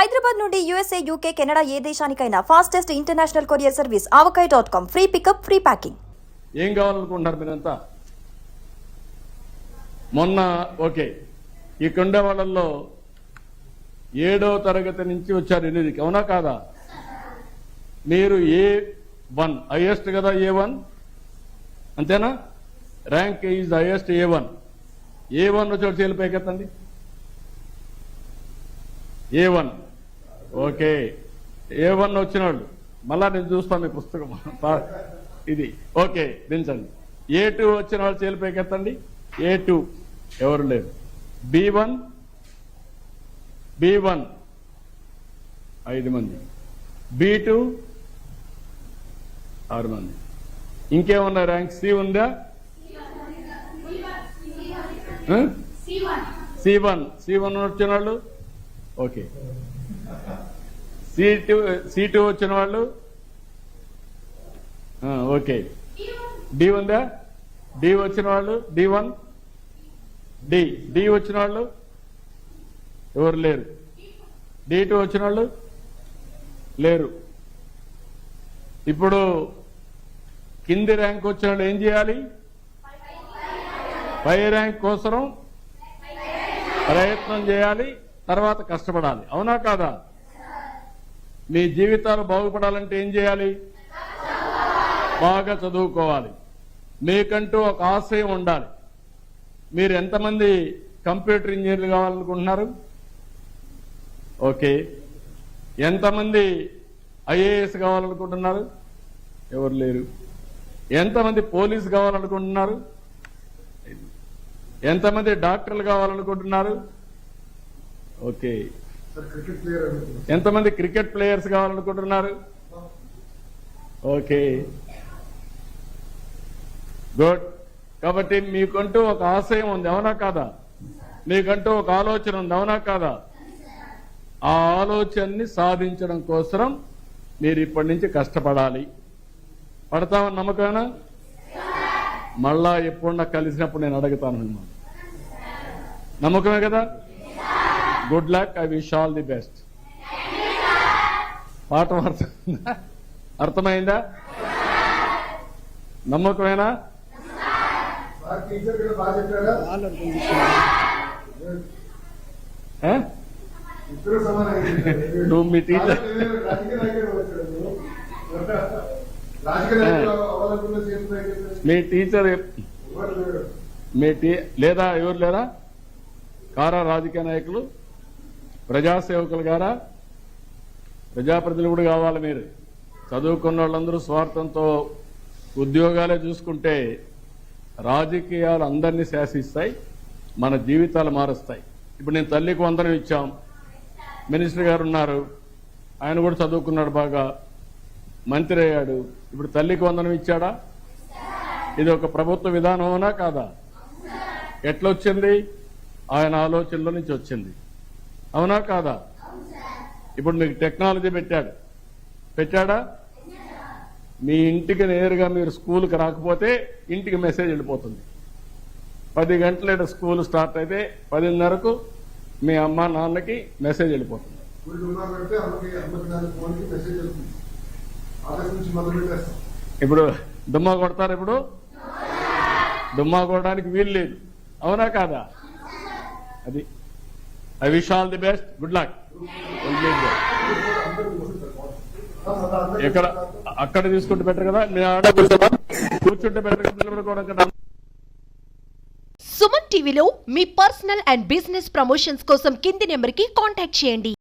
హైదరాబాద్ నుండి USA UK Canada ఏ దేశానికైనా fastest international courier service Avakaya dot com free pickup free packing ఏం కావాలనుకుంటున్నారు మీరంతా? మొన్న ఓకే. ఇక్కడుండే వాళ్ళల్లో ఏడో తరగతి నుంచి వచ్చారు ఎనిమిదికి. అవునా కాదా? మీరు ఏ వన్ హైయెస్ట్ కదా ఏ వన్ అంతేనా? Rank is highest A one A one వచ్చి చేలు పైకెత్తండి? A one okay. A one వచ్చిన వాళ్ళు మళ్ళా నేను చూస్తాను మీ పుస్తకం. ఇది. ఓకే దించండి. ఏ టూ వచ్చిన వాళ్ళు చేలు పైకెత్తండి. ఏ టూ ఎవరు లేరు. బి వన్ బి వన్ ఐదు మంది. బి టూ ఆరు మంది. ఇంకేమన్నా ర్యాంక్ సి ఉందా? C one. C one. వచ్చిన వాళ్ళు ఓకే. సీటు సీటు వచ్చిన వాళ్ళు? ఓకే. డి ఉందా? డి వచ్చిన వాళ్ళు? D one? డి. డి వచ్చిన వాళ్ళు? ఎవరు లేరు? డి టూ వచ్చిన వాళ్ళు? లేరు. ఇప్పుడు కింది ర్యాంక్ వచ్చిన వాళ్ళు ఏం చేయాలి? పై ర్యాంక్ కోసం ప్రయత్నం చేయాలి. తర్వాత కష్టపడాలి. అవునా కాదా? మీ జీవితాలు బాగుపడాలంటే ఏం చేయాలి? బాగా చదువుకోవాలి. మీకంటూ ఒక ఆశయం ఉండాలి. మీరు ఎంతమంది కంప్యూటర్ ఇంజనీర్లు కావాలనుకుంటున్నారు? ఓకే. ఎంతమంది ఐఏఎస్ కావాలనుకుంటున్నారు? ఎవరు లేరు. ఎంతమంది పోలీస్ కావాలనుకుంటున్నారు? ఎంతమంది డాక్టర్లు కావాలనుకుంటున్నారు? ఓకే. ఎంతమంది క్రికెట్ ప్లేయర్స్ కావాలనుకుంటున్నారు? ఓకే. గుడ్. కాబట్టి మీకంటూ ఒక ఆశయం ఉంది అవునా కాదా? మీకంటూ ఒక ఆలోచన ఉంది అవునా కాదా? ఆ ఆలోచనని సాధించడం కోసం మీరు ఇప్పటి నుంచి కష్టపడాలి. పడతామని నమ్మకమేనా మళ్ళా ఎప్పుడన్నా కలిసినప్పుడు నేను అడుగుతాను మిమ్మల్ని. నమ్మకమే కదా? Good luck I wish all the best పాఠం అర్థమైందా అర్థమైందా? నమ్మకమేనా? నువ్వు మీ టీచర్ మీ టీచర్ మీ టీ లేదా ఎవరు లేరా? కారా రాజకీయ నాయకులు? ప్రజాసేవకులు గారా? ప్రజాప్రతినిధులు కూడా కావాలి మీరు. చదువుకున్న వాళ్ళందరూ స్వార్థంతో ఉద్యోగాలే చూసుకుంటే రాజకీయాలు అందరినీ శాసిస్తాయి మన జీవితాలు మారుస్తాయి. ఇప్పుడు నేను తల్లికి వందనం ఇచ్చాం. మినిస్టర్ గారు ఉన్నారు. ఆయన కూడా చదువుకున్నాడు బాగా. మంత్రి అయ్యాడు. ఇప్పుడు తల్లికి వందనం ఇచ్చాడా? ఇది ఒక ప్రభుత్వ విధానమేనా కాదా? ఎట్లొచ్చింది? ఆయన ఆలోచనలో నుంచి వచ్చింది. అవునా కాదా? ఇప్పుడు మీకు టెక్నాలజీ పెట్టాడు. పెట్టాడా? మీ ఇంటికి నేరుగా మీరు స్కూల్కి రాకపోతే ఇంటికి మెసేజ్ వెళ్ళిపోతుంది. పది గంటల స్కూల్ స్టార్ట్ అయితే పదిన్నరకు మీ అమ్మ నాన్నకి మెసేజ్ వెళ్ళిపోతుంది. ఇప్పుడు దుమ్మా కొడతారు ఇప్పుడు? దుమ్మా కొట్టడానికి వీలు లేదు. అవునా కాదా? అది I wish all the best good luck ఎక్కడ? అక్కడ తీసుకుంటే బెటర్ కదా? నేను ఆడ కూర్చోమా? కూర్చుంటే బెటర్ నిలబడుకోవడం కదా? సుమన్ టీవీలో మీ పర్సనల్ అండ్ బిజినెస్ ప్రమోషన్స్ కోసం కింది నెంబర్కి కాంటాక్ట్ చేయండి.